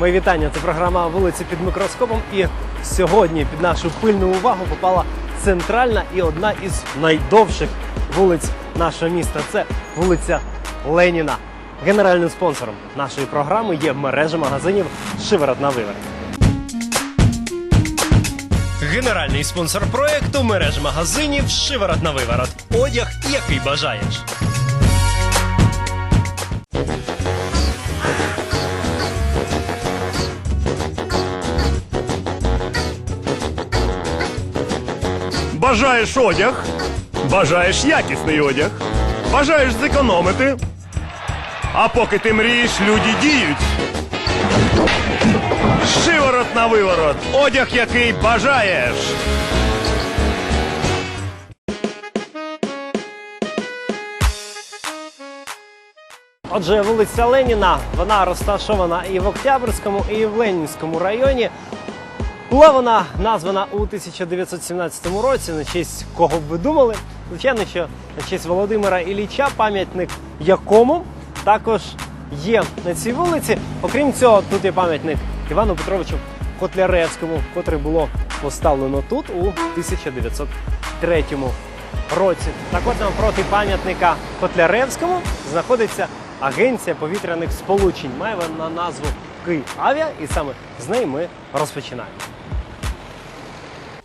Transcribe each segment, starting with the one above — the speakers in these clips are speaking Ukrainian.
Мої вітання. Це програма вулиці під мікроскопом. І сьогодні під нашу пильну увагу попала центральна і одна із найдовших вулиць нашого міста. Це вулиця Леніна. Генеральним спонсором нашої програми є мережа магазинів Шиворот на виворот. Генеральний спонсор проекту мережа магазинів Шиворот на виворот. Одяг, який бажаєш. Бажаєш одяг, бажаєш якісний одяг, бажаєш зекономити. А поки ти мрієш, люди діють. Шиворот на виворот. Одяг, який бажаєш. Отже, вулиця Леніна, вона розташована і в Октябрьському, і в Ленінському районі. Була вона названа у 1917 році на честь кого б ви думали? Звичайно, що на честь Володимира Ілліча, пам'ятник якому також є на цій вулиці. Окрім цього, тут є пам'ятник Івану Петровичу Котляревському, котрий було поставлено тут у 1903 році. Так от навпроти пам'ятника Котляревському знаходиться Агенція повітряних сполучень. Має вона назву Київавіа, і саме з неї ми розпочинаємо.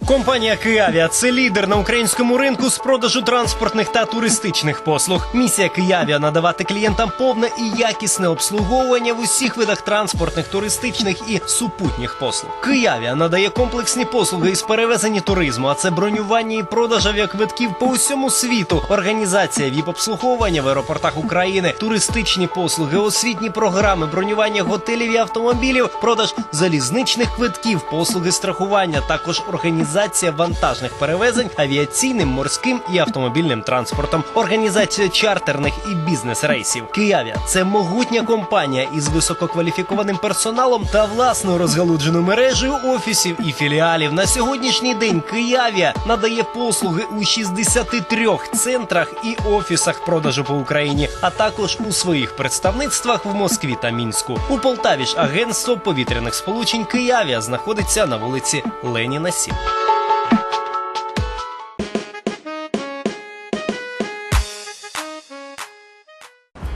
Компанія Киавіа це лідер на українському ринку з продажу транспортних та туристичних послуг. Місія Киавіа надавати клієнтам повне і якісне обслуговування в усіх видах транспортних, туристичних і супутніх послуг. Киавіа надає комплексні послуги із перевезення туризму, а це бронювання і продаж авіаквитків по усьому світу, організація ВІП-обслуговування в аеропортах України, туристичні послуги, освітні програми, бронювання готелів і автомобілів, продаж залізничних квитків, послуги страхування, також організація вантажних перевезень авіаційним, морським і автомобільним транспортом, організація чартерних і бізнес-рейсів. Киявія це могутня компанія із висококваліфікованим персоналом та власною розгалудженою мережею офісів і філіалів. На сьогоднішній день Киявія надає послуги у 63 центрах і офісах продажу по Україні, а також у своїх представництвах в Москві та Мінську. У Полтаві ж агентство повітряних сполучень Киявія знаходиться на вулиці Леніна 7.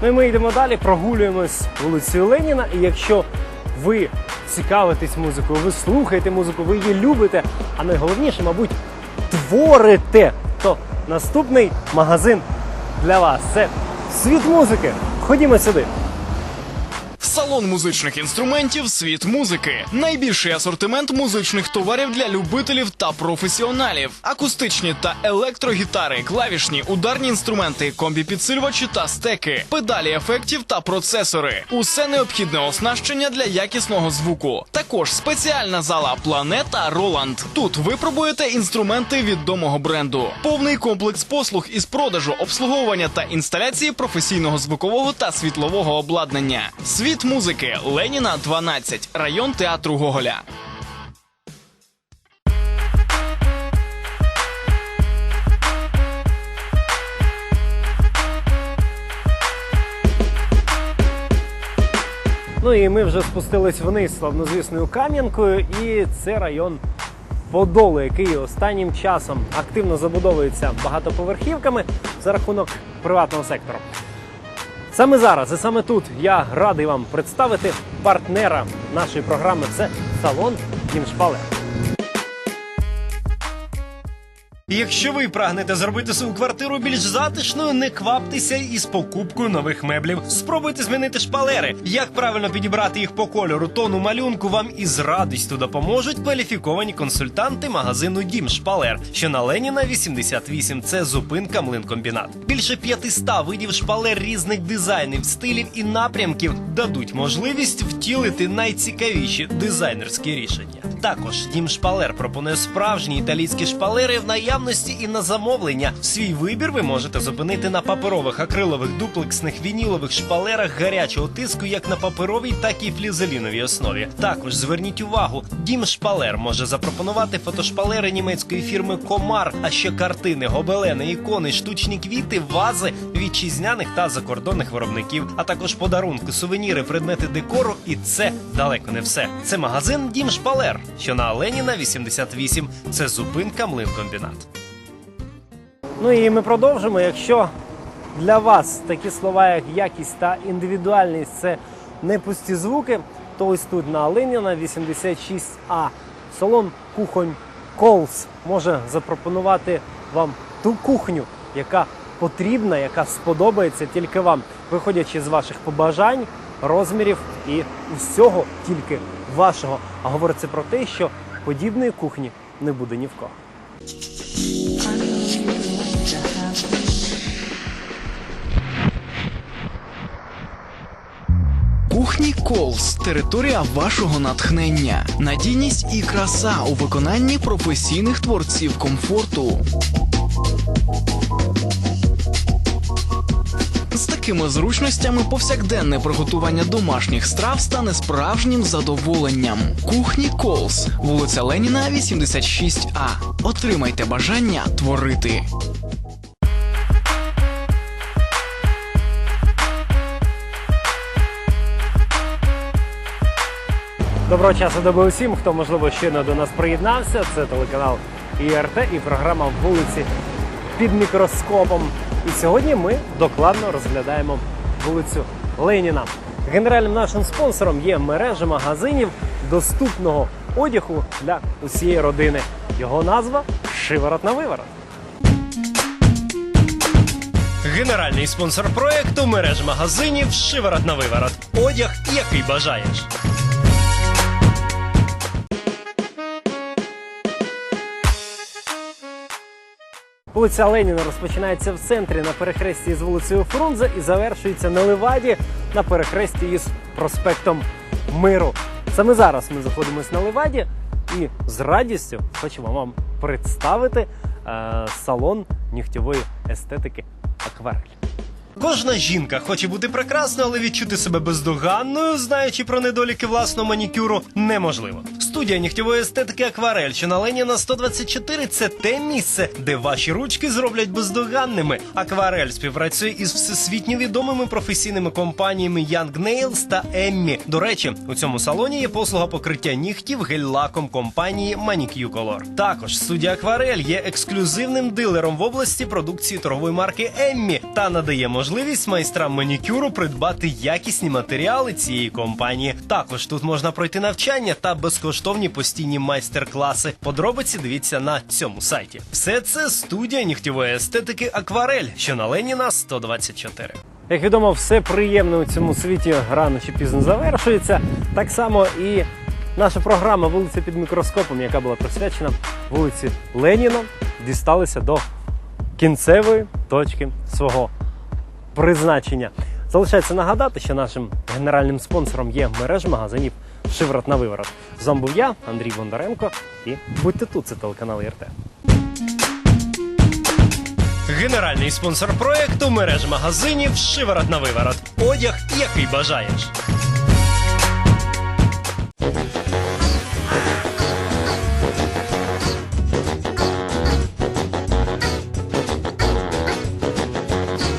І ми йдемо далі, прогулюємось вулицею Леніна. І якщо ви цікавитесь музикою, ви слухаєте музику, ви її любите, а найголовніше, мабуть, творите, то наступний магазин для вас це світ музики. Ходімо сюди. Салон музичних інструментів Світ музики. Найбільший асортимент музичних товарів для любителів та професіоналів. Акустичні та електрогітари, клавішні, ударні інструменти, комбі-підсилювачі та стеки, педалі ефектів та процесори. Усе необхідне оснащення для якісного звуку. Також спеціальна зала Планета Роланд. Тут ви пробуєте інструменти відомого бренду. Повний комплекс послуг із продажу, обслуговування та інсталяції професійного звукового та світлового обладнання. Світ музики Леніна 12, район театру Гоголя. Ну і ми вже спустились вниз славнозвісною Кам'янкою, і це район Подолу, який останнім часом активно забудовується багатоповерхівками за рахунок приватного сектору. Саме зараз і саме тут я радий вам представити партнера нашої програми. Це салон Якщо ви прагнете зробити свою квартиру більш затишною, не кваптеся із покупкою нових меблів. Спробуйте змінити шпалери. Як правильно підібрати їх по кольору, тону малюнку вам із радістю допоможуть кваліфіковані консультанти магазину Дім Шпалер, що на Леніна 88. Це зупинка млинкомбінат. Більше 500 видів шпалер різних дизайнів, стилів і напрямків дадуть можливість втілити найцікавіші дизайнерські рішення. Також дім шпалер пропонує справжні італійські шпалери в наявності і на замовлення. Свій вибір ви можете зупинити на паперових, акрилових, дуплексних, вінілових шпалерах гарячого тиску, як на паперовій, так і флізеліновій основі. Також зверніть увагу, дім шпалер може запропонувати фотошпалери німецької фірми Комар, а ще картини, гобелени, ікони, штучні квіти, вази вітчизняних та закордонних виробників, а також подарунки, сувеніри, предмети декору. І це далеко не все. Це магазин Дім Шпалер, що на Леніна 88. Це зупинка млинкомбінат. Ну і ми продовжимо. Якщо для вас такі слова, як якість та індивідуальність, це не пусті звуки, то ось тут на Леніна 86А салон кухонь Колс може запропонувати вам ту кухню, яка потрібна, яка сподобається тільки вам, виходячи з ваших побажань, розмірів і усього тільки вашого. А говориться про те, що подібної кухні не буде ні в кого. Кухні Колс територія вашого натхнення, надійність і краса у виконанні професійних творців комфорту. Такими зручностями повсякденне приготування домашніх страв стане справжнім задоволенням. Кухні Колс, вулиця Леніна, 86А. Отримайте бажання творити. Доброго часу доби усім, хто можливо щойно до нас приєднався. Це телеканал ІРТ і програма вулиці під мікроскопом. І сьогодні ми докладно розглядаємо вулицю Леніна. Генеральним нашим спонсором є мережа магазинів доступного одягу для усієї родини. Його назва Шиворот на виворот. Генеральний спонсор проекту мереж магазинів Шиворот на виворот. Одяг, який бажаєш. Вулиця Леніна розпочинається в центрі на перехресті з вулицею Фрунзе і завершується на Леваді на перехресті із проспектом Миру. Саме зараз ми знаходимося на Леваді і з радістю хочемо вам представити е, салон нігтєвої естетики Акварель. Кожна жінка хоче бути прекрасною, але відчути себе бездоганною, знаючи про недоліки власного манікюру, неможливо. Студія нігтєвої естетики Акварель, що на Леніна 124 – це те місце, де ваші ручки зроблять бездоганними. Акварель співпрацює із всесвітньо відомими професійними компаніями Young Nails та Emmy. До речі, у цьому салоні є послуга покриття нігтів гель-лаком компанії Manicure Color. Також студія Акварель є ексклюзивним дилером в області продукції торгової марки Еммі та надає можливість майстрам манікюру придбати якісні матеріали цієї компанії. Також тут можна пройти навчання та безкоштовні постійні майстер-класи. Подробиці дивіться на цьому сайті. Все це студія нігтєвої естетики Акварель, що на Леніна 124. Як відомо, все приємне у цьому світі рано чи пізно завершується. Так само і наша програма Вулиця під мікроскопом, яка була присвячена вулиці Леніна, дісталася до кінцевої точки свого призначення. Залишається нагадати, що нашим генеральним спонсором є мережа магазинів Шиворот на виворот. З вами був я, Андрій Бондаренко, і будьте тут, це телеканал ІРТ. Генеральний спонсор проекту мережа магазинів Шиворот на виворот. Одяг, який бажаєш.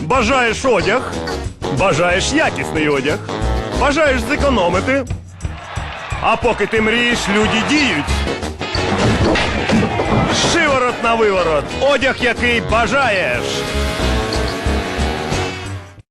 Бажаєш одяг, бажаєш якісний одяг, бажаєш зекономити. А поки ти мрієш, люди діють. Шиворот на виворот. Одяг, який бажаєш.